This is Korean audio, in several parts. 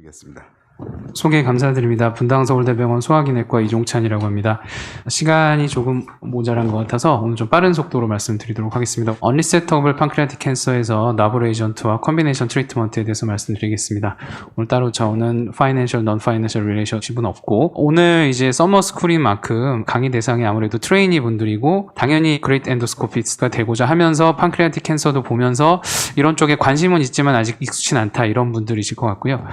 드리겠습니다. 소개 감사드립니다. 분당 서울대병원 소화기내과 이종찬이라고 합니다. 시간이 조금 모자란 것 같아서 오늘 좀 빠른 속도로 말씀드리도록 하겠습니다. 언리셋터블 판크리아틱 캔서에서 나블 에이전트와 컨비네이션 트리트먼트에 대해서 말씀드리겠습니다. 오늘 따로 저는 파이낸셜, 넌 파이낸셜 릴레이션십은 없고 오늘 이제 서머 스쿨인 만큼 강의 대상이 아무래도 트레이니 분들이고 당연히 그레이트 엔도스코피스트가 되고자 하면서 판크리아틱 캔서도 보면서 이런 쪽에 관심은 있지만 아직 익숙치 않다 이런 분들이실 것 같고요.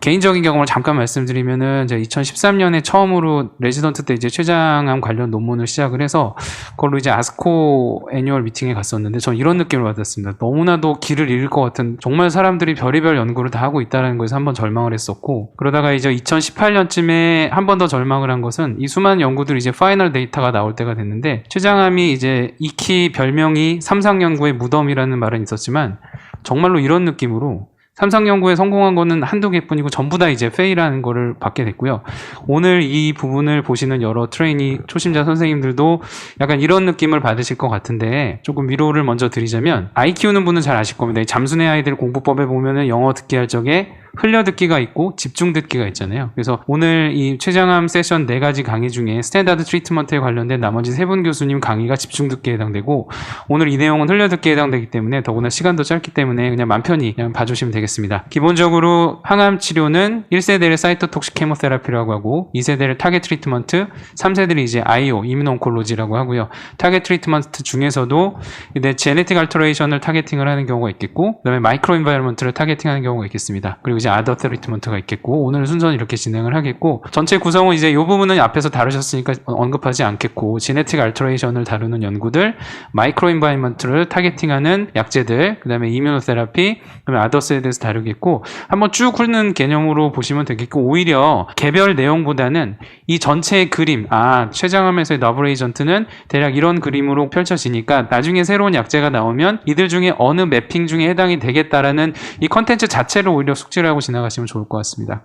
개인적인 경험을 잠깐 말씀드리면은 제가 2013년에 처음으로 레지던트 때 이제 췌장암 관련 논문을 시작을 해서 그걸로 이제 아스코 애뉴얼 미팅에 갔었는데 저는 이런 느낌을 받았습니다. 너무나도 길을 잃을 것 같은 정말 사람들이 별의별 연구를 다 하고 있다는 거에서 한번 절망을 했었고 그러다가 이제 2018년쯤에 한 번 더 절망을 한 것은 이 수많은 연구들이 이제 파이널 데이터가 나올 때가 됐는데 췌장암이 이제 익히 별명이 삼상 연구의 무덤이라는 말은 있었지만 정말로 이런 느낌으로 삼상 연구에 성공한 거는 한두 개뿐이고 전부 다 이제 페이라는 거를 받게 됐고요. 오늘 이 부분을 보시는 여러 트레이니 초심자 선생님들도 약간 이런 느낌을 받으실 것 같은데 조금 위로를 먼저 드리자면 아이 키우는 분은 잘 아실 겁니다. 이 잠수내 아이들 공부법에 보면은 영어 듣기 할 적에 흘려 듣기가 있고 집중 듣기가 있잖아요. 그래서 오늘 이 최장암 세션 네 가지 강의 중에 스탠다드 트리트먼트에 관련된 나머지 세 분 교수님 강의가 집중 듣기에 해당되고 오늘 이 내용은 흘려 듣기에 해당되기 때문에 더구나 시간도 짧기 때문에 그냥 맘 편히 그냥 봐주시면 되겠습니다. 기본적으로 항암 치료는 1세대를 사이토톡식 케모테라피라고 하고 2세대를 타겟 트리트먼트, 3세대를 이제 IO, 이민온콜로지라고 하고요. 타겟 트리트먼트 중에서도 이제 제네틱 알터레이션을 타겟팅을 하는 경우가 있겠고 그다음에 마이크로 인바이러먼트를 타겟팅하는 경우가 있겠습니다. 그리고 이제 아더 트리트먼트가 있겠고 오늘 순서는 이렇게 진행을 하겠고 전체 구성은 이제 이 부분은 앞에서 다루셨으니까 언급하지 않겠고 제네틱 알터레이션을 다루는 연구들, 마이크로 인바이러먼트를 타겟팅하는 약제들, 그다음에 이뮤노테라피, 그다음에 아더스에 대해서 다루겠고 한번 쭉 흐르는 개념으로 보시면 되겠고 오히려 개별 내용보다는 이 전체의 그림, 아 췌장암에서의 너블 에이전트는 대략 이런 그림으로 펼쳐지니까 나중에 새로운 약제가 나오면 이들 중에 어느 매핑 중에 해당이 되겠다라는 이 컨텐츠 자체를 오히려 숙지를 하고 지나가시면 좋을 것 같습니다.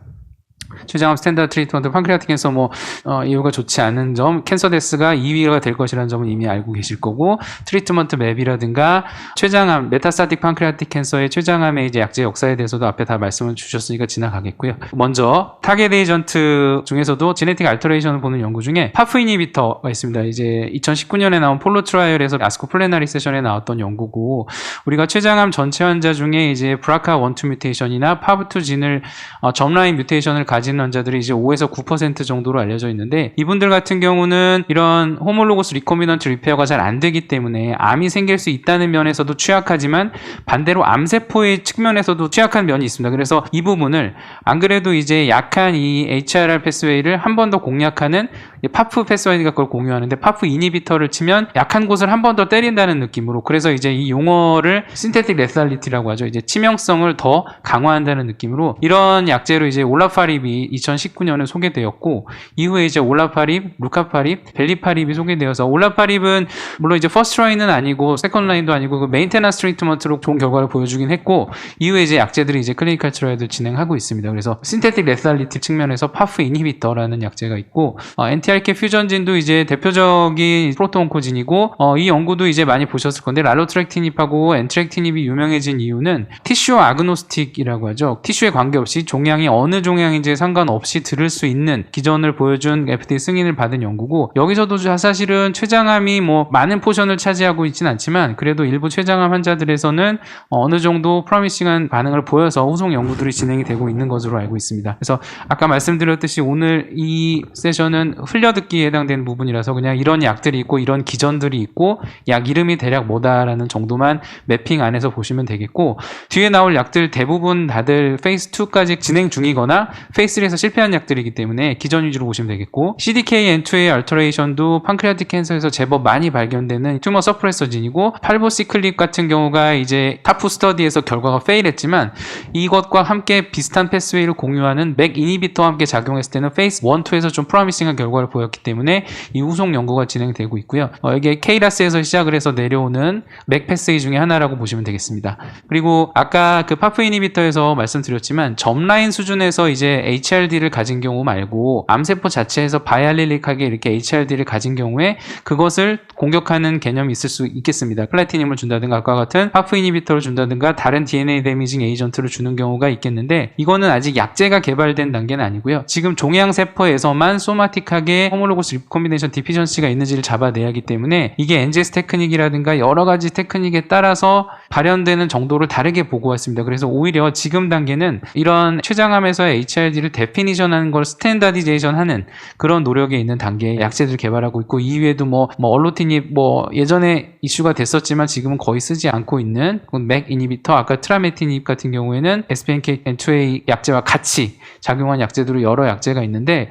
췌장암 스탠다드 트리트먼트 판크리아틱 캔서 뭐 어, 이유가 좋지 않은 점 캔서 데스가 2위가 될 것이라는 점은 이미 알고 계실 거고 트리트먼트 맵이라든가 췌장암 메타스타틱 판크리아틱 캔서의 췌장암의 이제 약제 역사에 대해서도 앞에 다 말씀을 주셨으니까 지나가겠고요. 먼저 타겟 에이전트 중에서도 지네틱 알터레이션을 보는 연구 중에 파프 이니비터가 있습니다. 이제 2019년에 나온 폴로 트라이얼에서 아스코 플래너리 세션에 나왔던 연구고 우리가 췌장암 전체 환자 중에 이제 브라카 원투 뮤테이션이나 파브2 진을 어, 점라인 뮤테이션을 가진 환자들이 이제 5에서 9% 정도로 알려져 있는데 이분들 같은 경우는 이런 호몰로고스 리코미넌트 리페어가 잘 안 되기 때문에 암이 생길 수 있다는 면에서도 취약하지만 반대로 암세포의 측면에서도 취약한 면이 있습니다. 그래서 이 부분을 안 그래도 이제 약한 이 HRR 패스웨이를 한 번 더 공략하는 이 파프 패스웨이가 그걸 공유하는데 파프 이니비터를 치면 약한 곳을 한 번 더 때린다는 느낌으로 그래서 이제 이 용어를 신테틱 레살리티라고 하죠. 이제 치명성을 더 강화한다는 느낌으로 이런 약제로 이제 올라파 립이 2019년에 소개되었고 이후에 이제 올라 파립, 루카 파립, 벨리 파립이 소개되어서 올라 파립은 물론 이제 퍼스트 라인은 아니고 세컨드 라인도 아니고 그 메인테너스 트리트먼트로 좋은 결과를 보여주긴 했고 이후에 이제 약제들이 이제 클리니컬 트라이얼을 진행하고 있습니다. 그래서 신테틱 레살리티 측면에서 파프 이니비터라는 약제가 있고 어, NTRK 퓨전진도 이제 대표적인 프로토온코진이고 어, 이 연구도 이제 많이 보셨을 건데 랄로트렉티닙하고 엔트렉티닙이 유명해진 이유는 티슈 아그노스틱이라고 하죠. 티슈에 관계없이 종양이 어느 종양인지 상관없이 들을 수 있는 기전을 보여준 FDA 승인을 받은 연구고 여기서도 사실은 췌장암이 뭐 많은 포션을 차지하고 있진 않지만 그래도 일부 췌장암 환자들에서는 어느 정도 프로미싱한 반응을 보여서 후속 연구들이 진행이 되고 있는 것으로 알고 있습니다. 그래서 아까 말씀드렸듯이 오늘 이 세션은 흘려듣기에 해당되는 부분이라서 그냥 이런 약들이 있고 이런 기전들이 있고 약 이름이 대략 뭐다라는 정도만 매핑 안에서 보시면 되겠고 뒤에 나올 약들 대부분 다들 페이스 2까지 진행 중이거나 페이스 3에서 실패한 약들이기 때문에 기전 위주로 보시면 되겠고 CDKN2의 알터레이션도 판크리아틱 캔서에서 제법 많이 발견되는 튜머 서프레서진이고 팔보시클립 같은 경우가 이제 타프 스터디에서 결과가 페일했지만 이것과 함께 비슷한 패스웨이를 공유하는 맥 이니비터와 함께 작용했을 때는 페이스 1, 2에서 좀 프로미싱한 결과를 보였기 때문에 이 후속 연구가 진행되고 있고요. 어, 이게 케이라스에서 시작을 해서 내려오는 맥 패스웨이 중에 하나라고 보시면 되겠습니다. 그리고 아까 그 파프 이니비터에서 말씀드렸지만 점라인 수준에서 이제 HRD를 가진 경우 말고 암세포 자체에서 바이알릴릭하게 이렇게 HRD를 가진 경우에 그것을 공격하는 개념이 있을 수 있겠습니다. 플라티늄을 준다든가 아까 같은 파프 이니비터를 준다든가 다른 DNA 데미징 에이전트를 주는 경우가 있겠는데 이거는 아직 약제가 개발된 단계는 아니고요. 지금 종양 세포에서만 소마틱하게 호몰로고스 리코ம்பி네이션 디피전시가 있는지를 잡아내야 하기 때문에 이게 NGS 테크닉이라든가 여러 가지 테크닉에 따라서 발현되는 정도를 다르게 보고 왔습니다. 그래서 오히려 지금 단계는 이런 췌장암에서의 HRD를 데피니션하는 걸 스탠다디제이션 하는 그런 노력에 있는 단계에 약제들 개발하고 있고 이 외에도 뭐, 뭐 얼로티닙 뭐 예전에 이슈가 됐었지만 지금은 거의 쓰지 않고 있는 맥 이니비터 아까 트라메티닙 같은 경우에는 SPNK2A 약제와 같이 작용한 약제들로 여러 약제가 있는데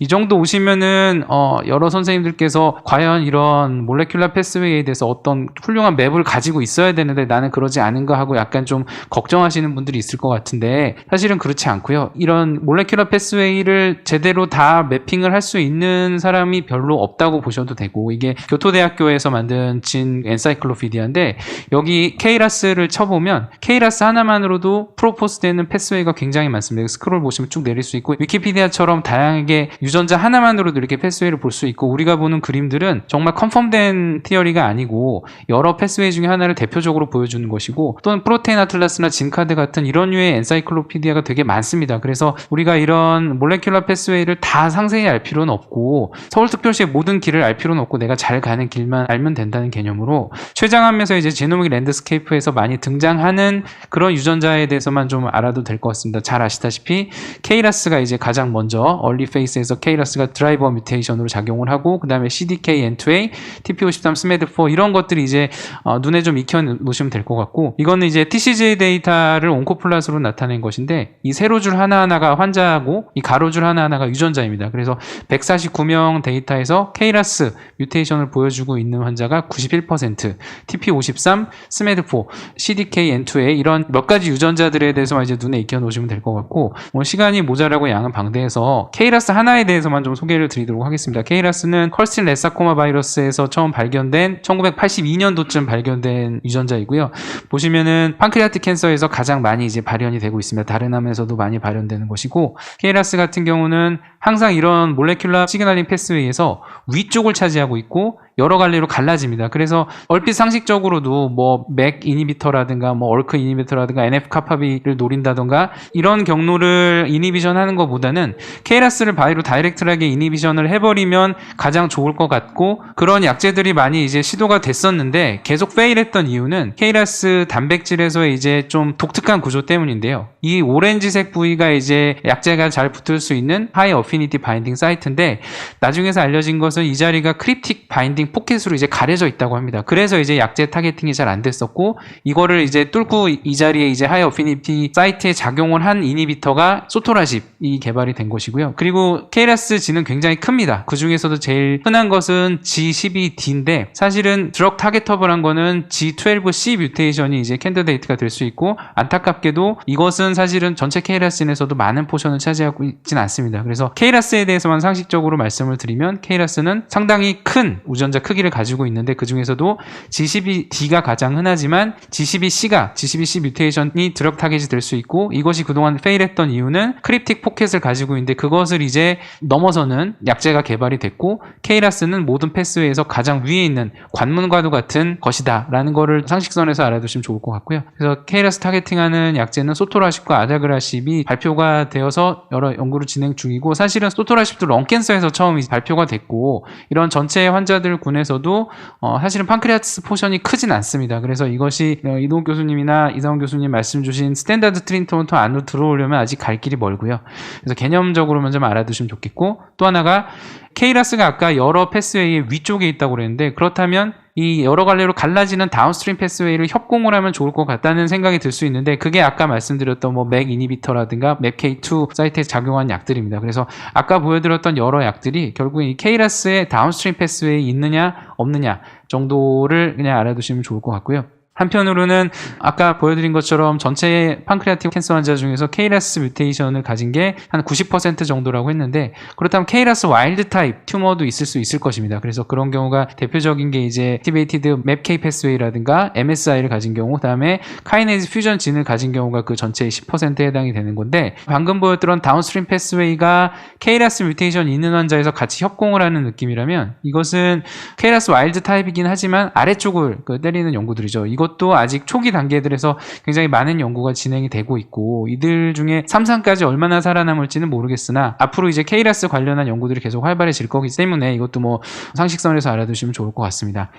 이 정도 오시면은 어 여러 선생님들께서 과연 이런 몰레큘라 패스웨이에 대해서 어떤 훌륭한 맵을 가지고 있어야 되는데 나는 그러지 않은가 하고 약간 좀 걱정하시는 분들이 있을 것 같은데 사실은 그렇지 않고요. 이런 몰레큘라 패스웨이를 제대로 다 매핑을 할 수 있는 사람이 별로 없다고 보셔도 되고 이게 교토대학교에서 만든 진 엔사이클로피디아인데 여기 케이라스를 쳐보면 케이라스 하나만으로도 프로포스 되는 패스웨이가 굉장히 많습니다. 스크롤 보시면 쭉 내릴 수 있고 위키피디아처럼 다양하게 유전자 하나만으로도 이렇게 패스웨이를 볼 수 있고 우리가 보는 그림들은 정말 컨펌된 티어리가 아니고 여러 패스웨이 중에 하나를 대표적으로 보여주는 것이고 또는 프로테인 아틀라스나 진카드 같은 이런 류의 엔사이클로피디아가 되게 많습니다. 그래서 우리가 이런 몰레큘러 패스웨이를 다 상세히 알 필요는 없고 서울특별시의 모든 길을 알 필요는 없고 내가 잘 가는 길만 알면 된다는 개념으로 췌장암에서 이제 제노믹 랜드스케이프에서 많이 등장하는 그런 유전자에 대해서만 좀 알아도 될 것 같습니다. 잘 아시다시피 케이라스가 이제 가장 먼저 얼리 페이스에서 케이라스가 드라이버 뮤테이션으로 작용을 하고 그 다음에 CDK, N2A, TP53, SMED4 이런 것들이 이제 어, 눈에 좀 익혀 놓으시면 될 것 같고 이거는 이제 TCJ 데이터를 온코플랫으로 나타낸 것인데 이 세로줄 하나하나가 환자고 이 가로줄 하나하나가 유전자입니다. 그래서 149명 데이터에서 케이라스 뮤테이션을 보여주고 있는 환자가 91%, TP53, SMED4, CDK, N2A 이런 몇 가지 유전자들에 대해서만 이제 눈에 익혀 놓으시면 될 것 같고 뭐 시간이 모자라고 양은 방대해서 케이라스 하나에 대해서만 좀 소개를 드리도록 하겠습니다. 케이라스는 컬스틴 레사코마 바이러스에서 처음 발견된 1982년도쯤 발견된 유전자이고요. 보시면은 판크리아틱 캔서에서 가장 많이 이제 발현이 되고 있습니다. 다른 암에서도 많이 발현되는 것이고 케이라스 같은 경우는 항상 이런 몰레큘라 시그널링 패스웨이에서 위쪽을 차지하고 있고 여러 갈래로 갈라집니다. 그래서 얼핏 상식적으로도 뭐 맥 이니비터라든가 뭐 얼크 이니비터라든가 NF 카파비를 노린다던가 이런 경로를 이니비션 하는 것보다는 케이라스를 바이로 다이렉트하게 이니비션을 해버리면 가장 좋을 것 같고 그런 약제들이 많이 이제 시도가 됐었는데 계속 페일했던 이유는 케이라스 단백질에서의 이제 좀 독특한 구조 때문인데요. 이 오렌지색 부위가 이제 약제가 잘 붙을 수 있는 하이 어피니티 바인딩 사이트인데 나중에서 알려진 것은 이 자리가 크립틱 바인딩 포켓으로 이제 가려져 있다고 합니다. 그래서 이제 약제 타겟팅이 잘 안 됐었고 이거를 이제 뚫고 이 자리에 이제 하이 어피니티 사이트에 작용을 한 이니비터가 소토라십이 개발이 된 것이고요. 그리고 케이라스 G는 굉장히 큽니다. 그 중에서도 제일 흔한 것은 G12D인데 사실은 드럭 타겟터블한 거는 G12C 뮤테이션이 이제 캔디데이트가 될 수 있고 안타깝게도 이것은 사실은 전체 케이라스인에서도 많은 포션을 차지하고 있진 않습니다. 그래서 케이라스에 대해서만 상식적으로 말씀을 드리면 케이라스는 상당히 큰 우전 자 크기를 가지고 있는데 그 중에서도 G12D가 가장 흔하지만 G12C가 G12C 뮤테이션이 드럭 타겟이 될 수 있고 이것이 그동안 페일했던 이유는 크립틱 포켓을 가지고 있는데 그것을 이제 넘어서는 약제가 개발이 됐고 케이라스는 모든 패스웨이에서 가장 위에 있는 관문과도 같은 것이다 라는 거를 상식선에서 알아두시면 좋을 것 같고요. 그래서 케이라스 타겟팅하는 약제는 소토라십과 아다그라십이 발표가 되어서 여러 연구를 진행 중이고 사실은 소토라십도 런캔서에서 처음 발표가 됐고 이런 전체 환자들 군에서도 어, 사실은 판크리아스 포션이 크진 않습니다. 그래서 이것이 어, 이동욱 교수님이나 이상훈 교수님 말씀 주신 스탠다드 트리트먼트 안으로 들어오려면 아직 갈 길이 멀고요. 그래서 개념적으로만 좀 알아두시면 좋겠고 또 하나가 케이라스가 아까 여러 패스웨이의 위쪽에 있다고 그랬는데 그렇다면 이 여러 갈래로 갈라지는 다운스트림 패스웨이를 협공을 하면 좋을 것 같다는 생각이 들 수 있는데 그게 아까 말씀드렸던 뭐 맥 이니비터라든가 맥K2 사이트에 작용한 약들입니다. 그래서 아까 보여드렸던 여러 약들이 결국 이 케이라스의 다운스트림 패스웨이 있느냐 없느냐 정도를 그냥 알아두시면 좋을 것 같고요. 한편으로는 아까 보여드린 것처럼 전체 판크레아틱 캔서 환자 중에서 KRAS 뮤테이션을 가진 게 한 90% 정도라고 했는데 그렇다면 KRAS 와일드 타입 튜머도 있을 수 있을 것입니다. 그래서 그런 경우가 대표적인 게 이제 액티베이티드 맵K 패스웨이라든가 MSI를 가진 경우 그다음에 카이네이즈 퓨전 진을 가진 경우가 그 전체의 10%에 해당이 되는 건데 방금 보였던 다운스트림 패스웨이가 KRAS 뮤테이션 있는 환자에서 같이 협공을 하는 느낌이라면 이것은 KRAS 와일드 타입이긴 하지만 아래쪽을 그 때리는 연구들이죠. 이것 도 아직 초기 단계들에서 굉장히 많은 연구가 진행이 되고 있고 이들 중에 3상까지 얼마나 살아남을지는 모르겠으나 앞으로 이제 KRAS 관련한 연구들이 계속 활발해질 거기 때문에 이것도 뭐 상식선에서 알아두시면 좋을 것 같습니다.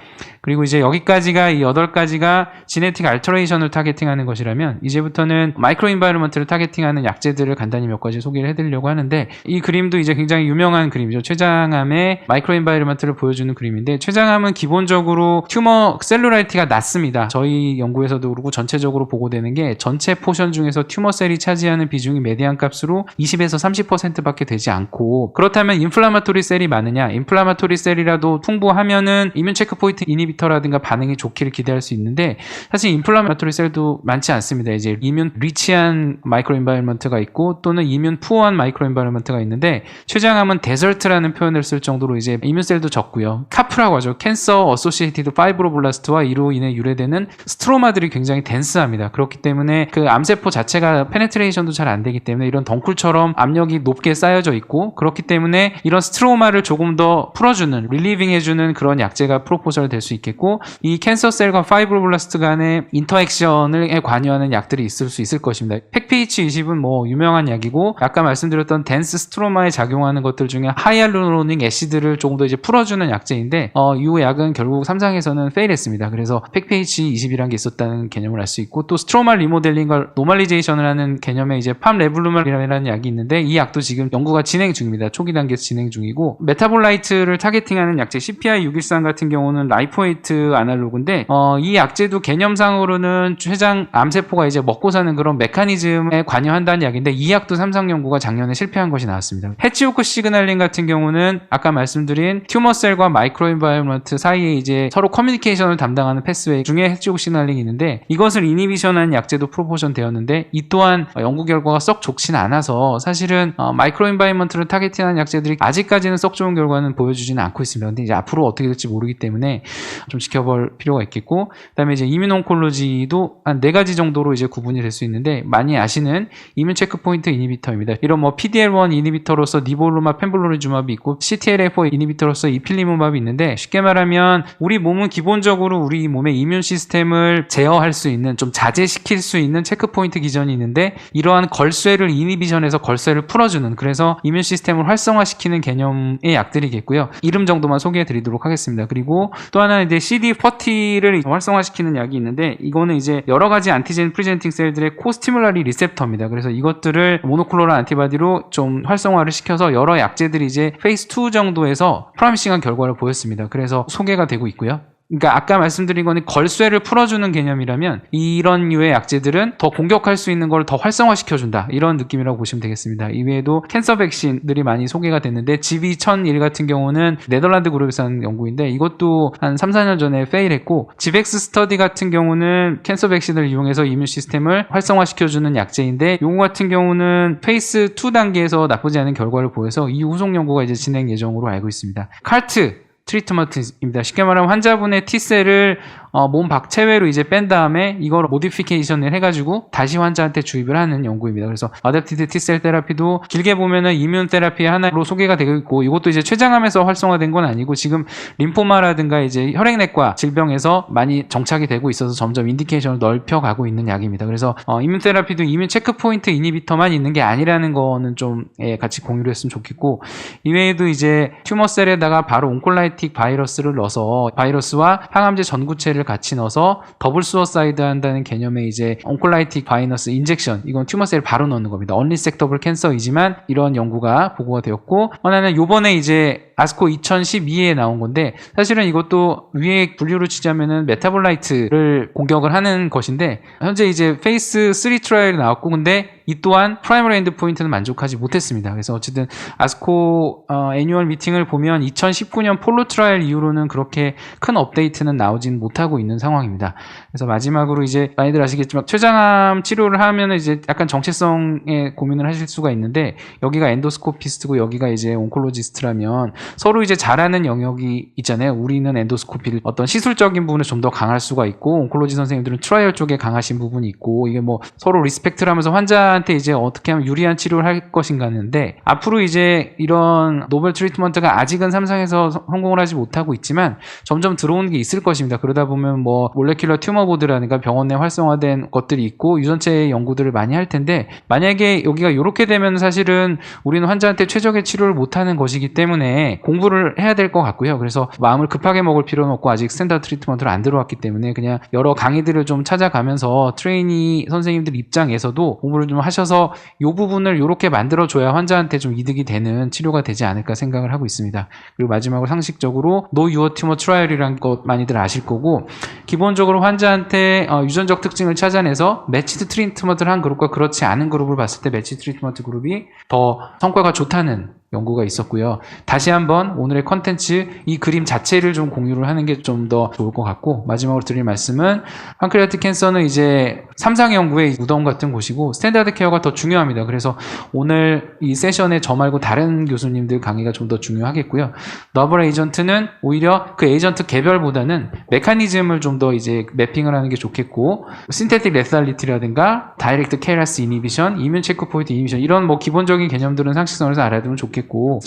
그리고 이제 여기까지가 이 8가지가 지네틱 알터레이션을 타겟팅하는 것이라면 이제부터는 마이크로 인바이러먼트를 타겟팅하는 약제들을 간단히 몇 가지 소개를 해드리려고 하는데 이 그림도 이제 굉장히 유명한 그림이죠. 췌장암의 마이크로 인바이러먼트를 보여주는 그림인데 췌장암은 기본적으로 튜머 셀룰라이티가 낮습니다. 저희 연구에서도 그렇고 전체적으로 보고되는 게 전체 포션 중에서 튜머 셀이 차지하는 비중이 메디안 값으로 20에서 30%밖에 되지 않고 그렇다면 인플라마토리 셀이 많으냐? 인플라마토리 셀이라도 풍부하면은 이뮨 체크포인트 이니비터라든가 반응이 좋기를 기대할 수 있는데 사실 인플라마토리 셀도 많지 않습니다. 이제 이뮨 리치한 마이크로 인바이러먼트가 있고 또는 이뮨 푸어한 마이크로 인바이러먼트가 있는데 췌장암은 데설트라는 표현을 쓸 정도로 이제 이뮨 셀도 적고요. 카프라고 하죠. 캔서 어소시에이티드 파이브로블라스트와 이로 인해 유래되는 스트로마들이 굉장히 덴스합니다. 그렇기 때문에 그 암세포 자체가 페네트레이션도 잘 안 되기 때문에 이런 덩쿨처럼 압력이 높게 쌓여져 있고 그렇기 때문에 이런 스트로마를 조금 더 풀어주는 릴리빙 해주는 그런 약제가 프로포절 될 수 있겠고 이 캔서셀과 파이브로블라스트 간의 인터액션을 관여하는 약들이 있을 수 있을 것입니다. 팩PH20은 뭐 유명한 약이고 아까 말씀드렸던 덴스 스트로마에 작용하는 것들 중에 하이알루로닉 애시드를 조금 더 이제 풀어주는 약제인데 어, 이 약은 결국 3상에서는 페일했습니다. 그래서 팩 PH20이라는 게 있었다는 개념을 알 수 있고 또 스트로말 리모델링과 노멀리제이션을 하는 개념의 이제 팜 레블루말이라는 약이 있는데 이 약도 지금 연구가 진행 중입니다. 초기 단계에서 진행 중이고 메타볼라이트를 타겟팅하는 약제 CPI613 같은 경우는 라이포에이트 아날로그인데 어, 이 약제도 개념상으로는 췌장 암세포가 이제 먹고 사는 그런 메커니즘에 관여한다는 약인데 이 약도 삼상 연구가 작년에 실패한 것이 나왔습니다. 해치오크 시그널링 같은 경우는 아까 말씀드린 튜머셀과 마이크로인바이러먼트 사이에 이제 서로 커뮤니케이션을 담당하는 패스웨이 중에 시그널링이 있는데 이것을 이니비션한 약제도 프로포션 되었는데 이 또한 연구 결과가 썩 좋진 않아서 사실은 어, 마이크로인바이러먼트를 타겟팅한 약제들이 아직까지는 썩 좋은 결과는 보여주지는 않고 있습니다. 근데 이제 앞으로 어떻게 될지 모르기 때문에 좀 지켜볼 필요가 있겠고 그다음에 이제 이민 온콜로지도 한 네 가지 정도로 이제 구분이 될 수 있는데 많이 아시는 이뮨 체크포인트 이니비터입니다. 이런 뭐 PDL1 이니비터로서 니볼루마 펜블로리주맙이 있고 CTLA4 이니비터로서 이필리모맙이 있는데 쉽게 말하면 우리 몸은 기본적으로 우리 몸의 이뮨 시스템 을 제어할 수 있는 좀 자제시킬 수 있는 체크포인트 기전이 있는데 이러한 걸쇠를 이니비션에서 걸쇠를 풀어주는 그래서 이뮨 시스템을 활성화시키는 개념의 약들이겠고요. 이름 정도만 소개해 드리도록 하겠습니다. 그리고 또 하나 이제 CD40를 활성화시키는 약이 있는데 이거는 이제 여러 가지 안티젠 프리젠팅 셀들의 코스티뮬라리 리셉터입니다. 그래서 이것들을 모노클로럴 안티바디로 좀 활성화를 시켜서 여러 약제들이 이제 페이스 2 정도에서 프라미싱한 결과를 보였습니다. 그래서 소개가 되고 있고요. 그러니까 아까 말씀드린 거는 걸쇠를 풀어주는 개념이라면 이런 류의 약제들은 더 공격할 수 있는 걸 더 활성화시켜준다 이런 느낌이라고 보시면 되겠습니다. 이외에도 캔서 백신들이 많이 소개가 됐는데 GB1001 같은 경우는 네덜란드 그룹에서 한 연구인데 이것도 한 3, 4년 전에 페일했고 지백스 스터디 같은 경우는 캔서 백신을 이용해서 이뮨 시스템을 활성화시켜주는 약제인데 요거 같은 경우는 페이스 2 단계에서 나쁘지 않은 결과를 보여서 이 후속 연구가 이제 진행 예정으로 알고 있습니다. 칼트 트리트먼트입니다. 쉽게 말하면 환자분의 T셀을 어, 몸 박체외로 이제 뺀 다음에 이걸 모디피케이션을 해가지고 다시 환자한테 주입을 하는 연구입니다. 그래서 아댑티드 T셀 테라피도 길게 보면은 이뮨 테라피의 하나로 소개가 되고 있고 이것도 이제 췌장암에서 활성화된 건 아니고 지금 림포마라든가 이제 혈액내과 질병에서 많이 정착이 되고 있어서 점점 인디케이션을 넓혀가고 있는 약입니다. 그래서 어, 이뮨 테라피도 이뮨 체크포인트 이니비터만 있는 게 아니라는 거는 좀 예, 같이 공유를 했으면 좋겠고 이외에도 이제 튜머셀에다가 바로 온콜라이틱 바이러스를 넣어서 바이러스와 항암제 전구체를 같이 넣어서 더블 수어사이드 한다는 개념의 이제 온콜라이틱 바이너스 인젝션 이건 튜머셀 바로 넣는 겁니다. 언리섹터블 캔서이지만 이런 연구가 보고가 되었고 하나는 요번에 이제 아스코 2012에 나온 건데 사실은 이것도 위에 분류를 치자면은 메타볼라이트를 공격을 하는 것인데 현재 이제 페이스 3 트라이얼이 나왔고 근데 이 또한 프라이머리 엔드 포인트는 만족하지 못했습니다. 그래서 어쨌든 아스코 어, 애뉴얼 미팅을 보면 2019년 폴로 트라이얼 이후로는 그렇게 큰 업데이트는 나오진 못하고 있는 상황입니다. 그래서 마지막으로 이제 많이들 아시겠지만 췌장암 치료를 하면 이제 약간 정체성에 고민을 하실 수가 있는데 여기가 엔도스코피스트고 여기가 이제 온콜로지스트라면 서로 이제 잘하는 영역이 있잖아요. 우리는 엔도스코피를 어떤 시술적인 부분에 좀 더 강할 수가 있고 온콜로지 선생님들은 트라이얼 쪽에 강하신 부분이 있고 이게 뭐 서로 리스펙트를 하면서 환자한테 이제 어떻게 하면 유리한 치료를 할 것인가 하는데 앞으로 이제 이런 노벨 트리트먼트가 아직은 삼성에서 성공을 하지 못하고 있지만 점점 들어오는 게 있을 것입니다. 그러다 보면 뭐 몰레큘러 튜머 보드라든가 병원 내 활성화된 것들이 있고 유전체 연구들을 많이 할 텐데 만약에 여기가 이렇게 되면 사실은 우리는 환자한테 최적의 치료를 못 하는 것이기 때문에 공부를 해야 될 것 같고요. 그래서 마음을 급하게 먹을 필요는 없고 아직 스탠다드 트리트먼트를 안 들어왔기 때문에 그냥 여러 강의들을 좀 찾아가면서 트레이니 선생님들 입장에서도 공부를 좀 하셔서 이 부분을 이렇게 만들어줘야 환자한테 좀 이득이 되는 치료가 되지 않을까 생각을 하고 있습니다. 그리고 마지막으로 상식적으로 노 유어 튜머 트라이얼이란 것 많이들 아실 거고 기본적으로 환자한테 어, 유전적 특징을 찾아내서 매치드 트리트먼트를 한 그룹과 그렇지 않은 그룹을 봤을 때 매치드 트리트먼트 그룹이 더 성과가 좋다는 연구가 있었고요. 다시 한번 오늘의 컨텐츠 이 그림 자체를 좀 공유를 하는 게 좀 더 좋을 것 같고 마지막으로 드릴 말씀은 판크리아틱 캔서는 이제 삼상 연구의 무덤 같은 곳이고 스탠다드 케어가 더 중요합니다. 그래서 오늘 이 세션에 저 말고 다른 교수님들 강의가 좀 더 중요하겠고요. 너블 에이전트는 오히려 그 에이전트 개별보다는 메커니즘을 좀 더 이제 매핑을 하는 게 좋겠고 신테틱 레살리티라든가 다이렉트 케라스 이니비션, 이뮨 체크포인트 이니비션 이런 뭐 기본적인 개념들은 상식선에서 알아두면 좋겠고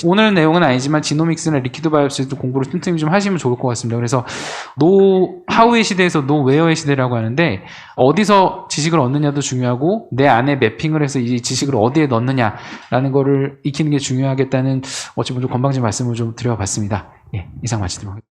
오늘 내용은 아니지만 지노믹스나 리퀴드 바이오시도 공부를 틈틈이 좀 하시면 좋을 것 같습니다. 그래서 노 하우의 시대에서 노 웨어의 시대라고 하는데 어디서 지식을 얻느냐도 중요하고 내 안에 매핑을 해서 이 지식을 어디에 넣느냐라는 거를 익히는 게 중요하겠다는 어찌 보면 좀 건방진 말씀을 좀 드려봤습니다. 예, 이상 마치도록 하겠습니다.